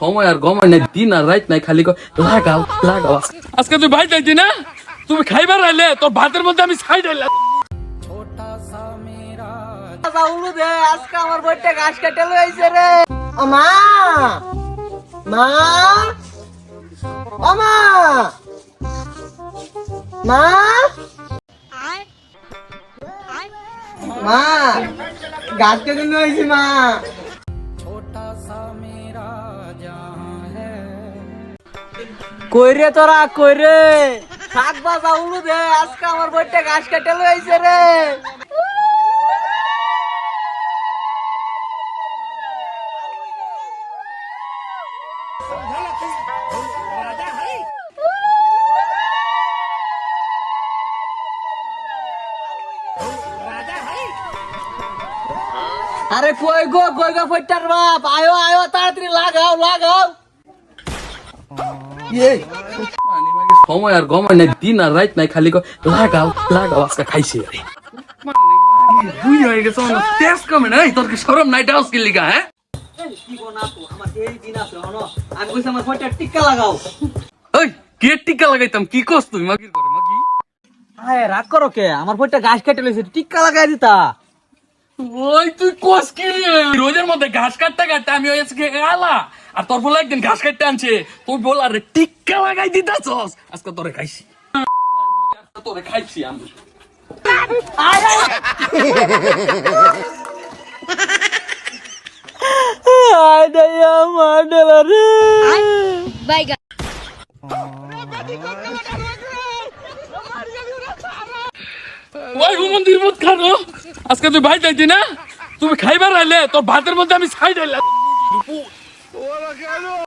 সময় আর গময় নাই দিন আর রাত নাই খালি লাগাও লাগাও। আজকে তুই ভাই যাইতি না? তুমি খাইবার আইলে তোর ভাতের মধ্যে আমি ছাই ডাইলাম আজকে আমার বইটা ঘাস কাটে লইছে রে মা মা মা মা মা ঘাস কেটে লইছি মা। কই রে তোরা কই রে শাক বাজা উলু দে, আজকে আমার বইটা ঘাস কাটে লইছে রে। আরে কই গো কই গো ফটার বাপ? আয়ো আয়ো, তাড়াতাড়ি লাগাও লাগাও। সময় আর গময় নাই দিন আর রাত নাই খালি লাগাও লাগাও আজকে খাইছি আরে। বুঝ হয়ে গেছে আমার তেজ কমে নাই তোর কি সরম নাই ডাউস কি লিগা হ্যাঁ? কি বনা তো আমার এই দিন আছে হনো আমি কইছি আমার ফটার টিক্কা লাগাও ওই কে টিকা লাগাইতাম কি কস তুই মাগির করে মাগি? আয় রাগ করো কে? আমার ফটা গাছ কেটে লইছে টিক্কা লাগাই দিতা। ওই তুই কস কি? রোজের মধ্যে ঘাস কাটতে কাটতে আমি কি আলা আর তোর বলে একদিন ঘাস কাটতে আনছে। তুই বল আরে টিক্কা লাগাই দিতাছস। আজকে তোরে খাইছি। তোরে খাইছি আমি। ওই মন্দির মত খানো আজকে তুই ভাই যাইতি না? তুমি খাইবার আইলে তোর ভাতের মধ্যে আমি খাই ডাইলাম